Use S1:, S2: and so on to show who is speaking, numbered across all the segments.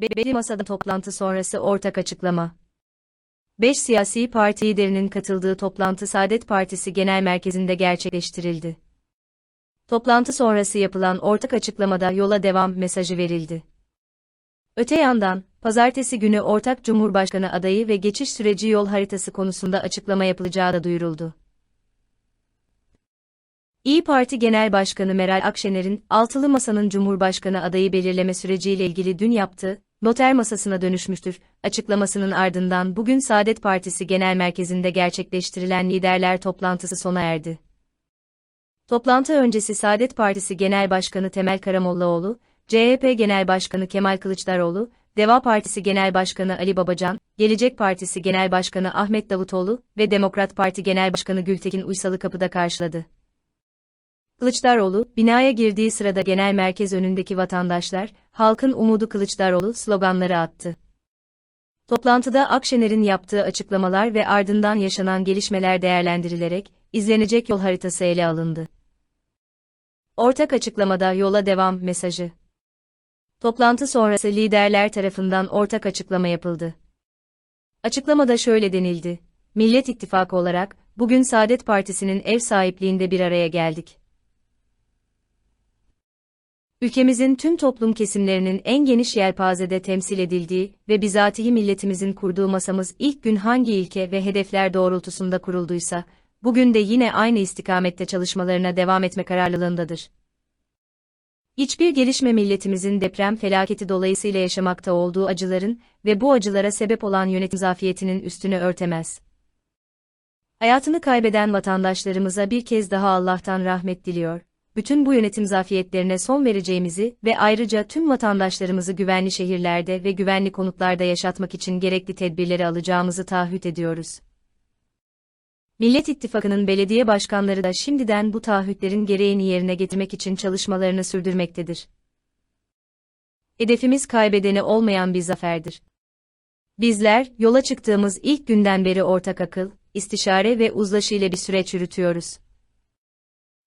S1: Beşli Masada toplantı sonrası ortak açıklama. 5 siyasi parti liderinin katıldığı toplantı Saadet Partisi Genel Merkezi'nde gerçekleştirildi. Toplantı sonrası yapılan ortak açıklamada yola devam mesajı verildi. Öte yandan, pazartesi günü ortak Cumhurbaşkanı adayı ve geçiş süreci yol haritası konusunda açıklama yapılacağı da duyuruldu. İyi Parti Genel Başkanı Meral Akşener'in Altılı Masa'nın Cumhurbaşkanı adayı belirleme süreciyle ilgili dün yaptığı noter masasına dönüşmüştür açıklamasının ardından bugün Saadet Partisi Genel Merkezi'nde gerçekleştirilen liderler toplantısı sona erdi. Toplantı öncesi Saadet Partisi Genel Başkanı Temel Karamollaoğlu, CHP Genel Başkanı Kemal Kılıçdaroğlu, Deva Partisi Genel Başkanı Ali Babacan, Gelecek Partisi Genel Başkanı Ahmet Davutoğlu ve Demokrat Parti Genel Başkanı Gültekin Uysal'ı kapıda karşıladı. Kılıçdaroğlu, binaya girdiği sırada genel merkez önündeki vatandaşlar, halkın umudu Kılıçdaroğlu sloganları attı. Toplantıda Akşener'in yaptığı açıklamalar ve ardından yaşanan gelişmeler değerlendirilerek, izlenecek yol haritası ele alındı. Ortak açıklamada yola devam mesajı. Toplantı sonrası liderler tarafından ortak açıklama yapıldı. Açıklamada şöyle denildi. Millet İttifakı olarak, bugün Saadet Partisi'nin ev sahipliğinde bir araya geldik. Ülkemizin tüm toplum kesimlerinin en geniş yelpazede temsil edildiği ve bizatihi milletimizin kurduğu masamız ilk gün hangi ilke ve hedefler doğrultusunda kurulduysa, bugün de yine aynı istikamette çalışmalarına devam etme kararlılığındadır. Hiçbir gelişme milletimizin deprem felaketi dolayısıyla yaşamakta olduğu acıların ve bu acılara sebep olan yönetim zafiyetinin üstünü örtemez. Hayatını kaybeden vatandaşlarımıza bir kez daha Allah'tan rahmet diliyor bütün bu yönetim zafiyetlerine son vereceğimizi ve ayrıca tüm vatandaşlarımızı güvenli şehirlerde ve güvenli konutlarda yaşatmak için gerekli tedbirleri alacağımızı taahhüt ediyoruz. Millet İttifakı'nın belediye başkanları da şimdiden bu taahhütlerin gereğini yerine getirmek için çalışmalarını sürdürmektedir. Hedefimiz kaybedeni olmayan bir zaferdir. Bizler, yola çıktığımız ilk günden beri ortak akıl, istişare ve uzlaşı ile bir süreç yürütüyoruz.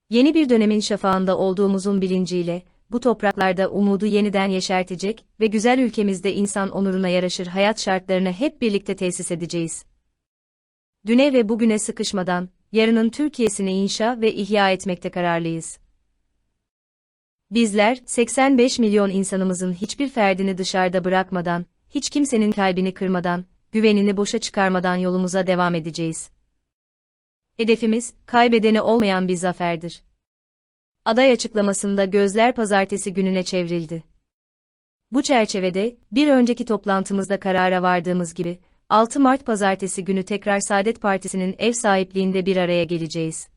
S1: Yeni bir dönemin şafağında olduğumuzun bilinciyle, bu topraklarda umudu yeniden yeşertecek ve güzel ülkemizde insan onuruna yaraşır hayat şartlarını hep birlikte tesis edeceğiz. Düne ve bugüne sıkışmadan, yarının Türkiye'sini inşa ve ihya etmekte kararlıyız. Bizler, 85 milyon insanımızın hiçbir ferdini dışarıda bırakmadan, hiç kimsenin kalbini kırmadan, güvenini boşa çıkarmadan yolumuza devam edeceğiz. Hedefimiz, kaybedeni olmayan bir zaferdir. Aday açıklamasında gözler pazartesi gününe çevrildi. Bu çerçevede, bir önceki toplantımızda karara vardığımız gibi, 6 Mart pazartesi günü tekrar Saadet Partisi'nin ev sahipliğinde bir araya geleceğiz.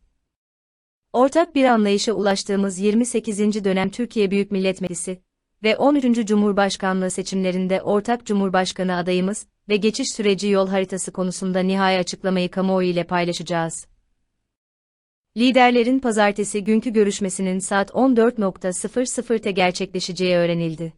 S1: Ortak bir anlayışa ulaştığımız 28. dönem Türkiye Büyük Millet Meclisi ve 13. Cumhurbaşkanlığı seçimlerinde ortak Cumhurbaşkanı adayımız ve geçiş süreci yol haritası konusunda nihai açıklamayı kamuoyu ile paylaşacağız. Liderlerin pazartesi günkü görüşmesinin saat 14.00'te gerçekleşeceği öğrenildi.